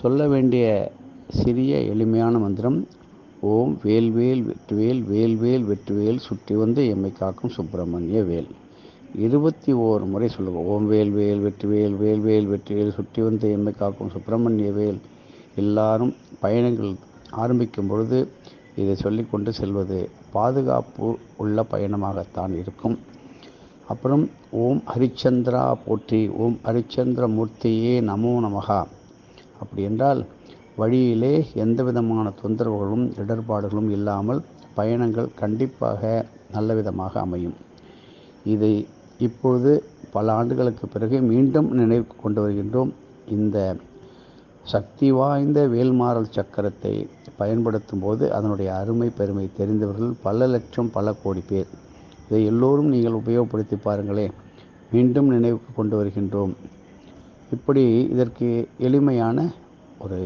சொல்ல வேண்டிய சிறிய எளிமையான மந்திரம் ஓம் வேல்வேல் வெற்றுவேல் வேல்வேல் வெற்றுவேல் சுற்றி வந்து எம்மை காக்கும் சுப்பிரமணிய வேல். இருபத்தி ஓரு முறை சொல்லுவோம் ஓம் வேல்வேல் வெற்றுவேல் வேல்வேல் வெற்றுவேல் சுற்றி வந்து எம்மை காக்கும் சுப்பிரமணிய வேல். எல்லாரும் பயணங்கள் ஆரம்பிக்கும் பொழுது இதை சொல்லிக்கொண்டு செல்வது பாதுகாப்பு உள்ள பயணமாகத்தான் இருக்கும். அப்புறம் ஓம் ஹரிச்சந்திரா போற்றி ஓம் ஹரிச்சந்திர மூர்த்தியே நமோ நமகா அப்படி என்றால் வழியிலே எந்த விதமான தொந்தரவுகளும் இடர்பாடுகளும் இல்லாமல் பயணங்கள் கண்டிப்பாக நல்ல விதமாக அமையும். இதை இப்பொழுது பல ஆண்டுகளுக்கு பிறகு மீண்டும் நினைவுக்கு கொண்டு வருகின்றோம். இந்த சக்தி வாய்ந்த வேல்மாறல் சக்கரத்தை பயன்படுத்தும் போது அதனுடைய அருமை பெருமை தெரிந்தவர்கள் பல லட்சம் பல கோடி பேர். இதை எல்லோரும் நீங்கள் உபயோகப்படுத்தி பாருங்களேன். மீண்டும் நினைவுக்கு கொண்டு வருகின்றோம். இப்படி இதற்கு எளிமையான ஒரு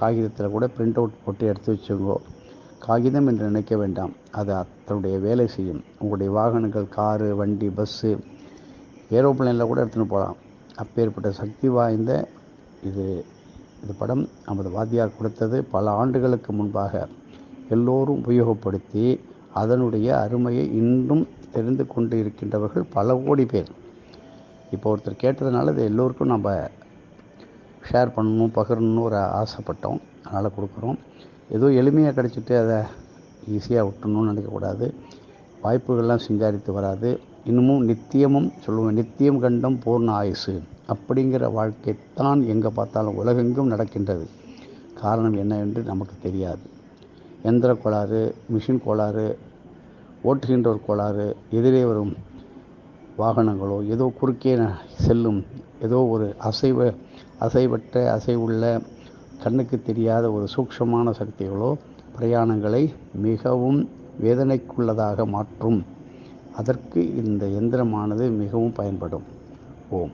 காகிதத்தில் கூட பிரிண்ட் அவுட் போட்டு எடுத்து வச்சுங்கோ காகிதம் என்று நினைக்க வேண்டாம். அது அத்தனுடைய வேலை செய்யும். உங்களுடைய வாகனங்கள் காரு வண்டி பஸ்ஸு ஏரோப்ளைனில் கூட எடுத்துகிட்டு போகலாம். அப்பேற்பட்ட சக்தி வாய்ந்த இது இது படம் நமது வாத்தியார் கொடுத்தது பல ஆண்டுகளுக்கு முன்பாக எல்லோரும் உபயோகப்படுத்தி அதனுடைய அருமையை இன்றும் தெரிந்து கொண்டு இருக்கின்றவர்கள் பல கோடி பேர். இப்போ ஒருத்தர் கேட்டதுனால இது எல்லோருக்கும் நம்ம ஷேர் பண்ணணும் பகிரணும்னு ஒரு ஆசைப்பட்டோம். அதனால் கொடுக்குறோம். ஏதோ எளிமையாக கிடச்சிட்டு அதை ஈஸியாக விட்டணும்னு நினைக்கக்கூடாது. வாய்ப்புகள்லாம் சிங்காரித்து வராது. இன்னமும் நித்தியமும் சொல்லுவேன் நித்தியம் கண்டம் பூர்ண ஆயுசு அப்படிங்கிற வாழ்க்கை தான் எங்கே பார்த்தாலும் உலகெங்கும் நடக்கின்றது. காரணம் என்ன என்று நமக்கு தெரியாது. எந்திர கோளாறு மிஷின் கோளாறு ஓட்டுகின்ற ஒரு கோளாறு எதிரே வரும் வாகனங்களோ ஏதோ குறுக்கே செல்லும் ஏதோ ஒரு அசைவ அசைவற்ற அசைவுள்ள கண்ணுக்கு தெரியாத ஒரு சூக்ஷமான சக்திகளோ பிரயாணங்களை மிகவும் வேதனைக்குள்ளதாக மாற்றும். அதற்கு இந்த எந்திரமானது மிகவும் பயன்படும். ஓம்.